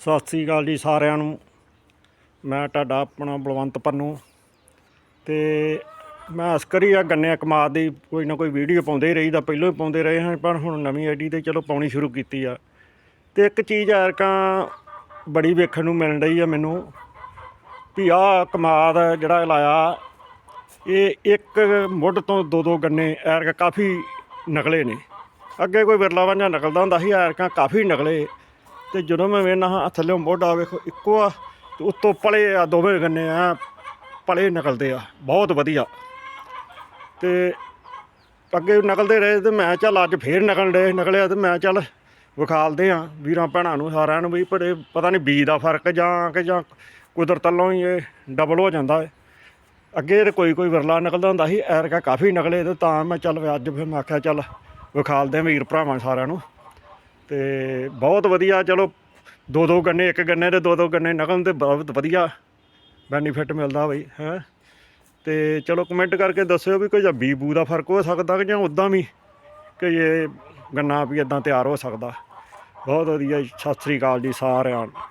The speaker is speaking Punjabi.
ਸਤਿ ਸ੍ਰੀ ਅਕਾਲ ਜੀ ਸਾਰਿਆਂ ਨੂੰ। ਮੈਂ ਤੁਹਾਡਾ ਆਪਣਾ ਬਲਵੰਤ ਪੰਨੂ ਤੇ ਮੈਂ ਅਸਕਰੀ ਆ ਗੰਨੇ ਕਮਾਦ ਦੀ, ਕੋਈ ਨਾ ਕੋਈ ਵੀਡੀਓ ਪਾਉਂਦੇ ਹੀ ਰਹੀਦਾ, ਪਹਿਲਾਂ ਹੀ ਪਾਉਂਦੇ ਰਹੇ ਹਾਂ ਪਰ ਹੁਣ ਨਵੀਂ ਆਈਡੀ ਤੇ ਚਲੋ ਪਾਉਣੀ ਸ਼ੁਰੂ ਕੀਤੀ ਆ। ਤੇ ਇੱਕ ਚੀਜ਼ ਐਰਕਾਂ ਬੜੀ ਵੇਖਣ ਨੂੰ ਮਿਲ ਰਹੀ ਆ ਮੈਨੂੰ ਵੀ ਆਹ ਕਮਾਦ ਜਿਹੜਾ ਲਾਇਆ, ਇਹ ਇੱਕ ਮੁੱਢ ਤੋਂ ਦੋ ਦੋ ਗੰਨੇ ਐਰਕ ਕਾਫੀ ਨਕਲੇ ਨੇ। ਅੱਗੇ ਕੋਈ ਵਿਰਲਾ ਵਾਂਝਾ ਨਕਲਦਾ ਹੁੰਦਾ ਸੀ, ਐਰਕਾਂ ਕਾਫੀ ਨਕਲੇ। ਤੇ ਜਦੋਂ ਮੈਂ ਵੇਖਣਾ ਹਾਂ ਥੱਲੇ ਮੋਢਾ ਵੇਖੋ, ਇੱਕੋ ਆ ਤੇ ਉੱਤੋਂ ਪਲੇ ਆ, ਦੋਵੇਂ ਗੰਨੇ ਆ, ਪਲੇ ਨਿਕਲਦੇ ਆ, ਬਹੁਤ ਵਧੀਆ। ਤੇ ਅੱਗੇ ਨਿਕਲਦੇ ਰਹੇ ਤੇ ਮੈਂ ਚੱਲ ਅੱਜ ਫੇਰ ਨਿਕਲ ਰਹੇ ਨਿਕਲਿਆ ਤੇ ਮੈਂ ਚੱਲ ਵਿਖਾਲਦੇ ਆ ਵੀਰਾਂ ਭੈਣਾਂ ਨੂੰ ਸਾਰਿਆਂ ਨੂੰ ਵੀ, ਪਰ ਪਤਾ ਨਹੀਂ ਬੀਜ ਦਾ ਫ਼ਰਕ ਜਾਂ ਕਿ ਜਾਂ ਕੁਦਰਤ ਵੱਲੋਂ ਹੀ ਇਹ ਡਬਲ ਹੋ ਜਾਂਦਾ ਹੈ। ਅੱਗੇ ਤੇ ਕੋਈ ਕੋਈ ਵਿਰਲਾ ਨਿਕਲਦਾ ਹੁੰਦਾ ਸੀ ਐਰਕਾ ਕਾਫੀ ਨਿਕਲੇ ਤੇ ਤਾਂ ਮੈਂ ਚੱਲ ਅੱਜ ਫਿਰ ਮੈਂ ਆਖਿਆ ਚੱਲ ਵਿਖਾਲਦੇ ਆ ਵੀਰ ਭਰਾਵਾਂ ਸਾਰਿਆਂ ਨੂੰ। ਤੇ ਬਹੁਤ ਵਧੀਆ, ਚਲੋ ਦੋ ਦੋ ਗੰਨੇ, ਇੱਕ ਗੰਨੇ ਦੇ ਦੋ ਦੋ ਗੰਨੇ ਨਿਕਲਣ ਤੇ ਬਹੁਤ ਵਧੀਆ ਬੈਨੀਫਿਟ ਮਿਲਦਾ ਬਈ, ਹੈ ਤੇ ਚਲੋ ਕਮੈਂਟ ਕਰਕੇ ਦੱਸਿਓ ਵੀ ਕੋਈ ਜਾਂ ਬੀ ਬੂ ਦਾ ਫ਼ਰਕ ਹੋ ਸਕਦਾ ਕਿ ਜਾਂ ਉਦਾਂ ਵੀ ਕਿ ਇਹ ਗੰਨਾ ਵੀ ਇਦਾਂ ਤਿਆਰ ਹੋ ਸਕਦਾ ਬਹੁਤ ਵਧੀਆ ਜੀ। ਸਤਿ ਸ੍ਰੀ ਅਕਾਲ ਜੀ ਸਾਰਿਆਂ ਨੂੰ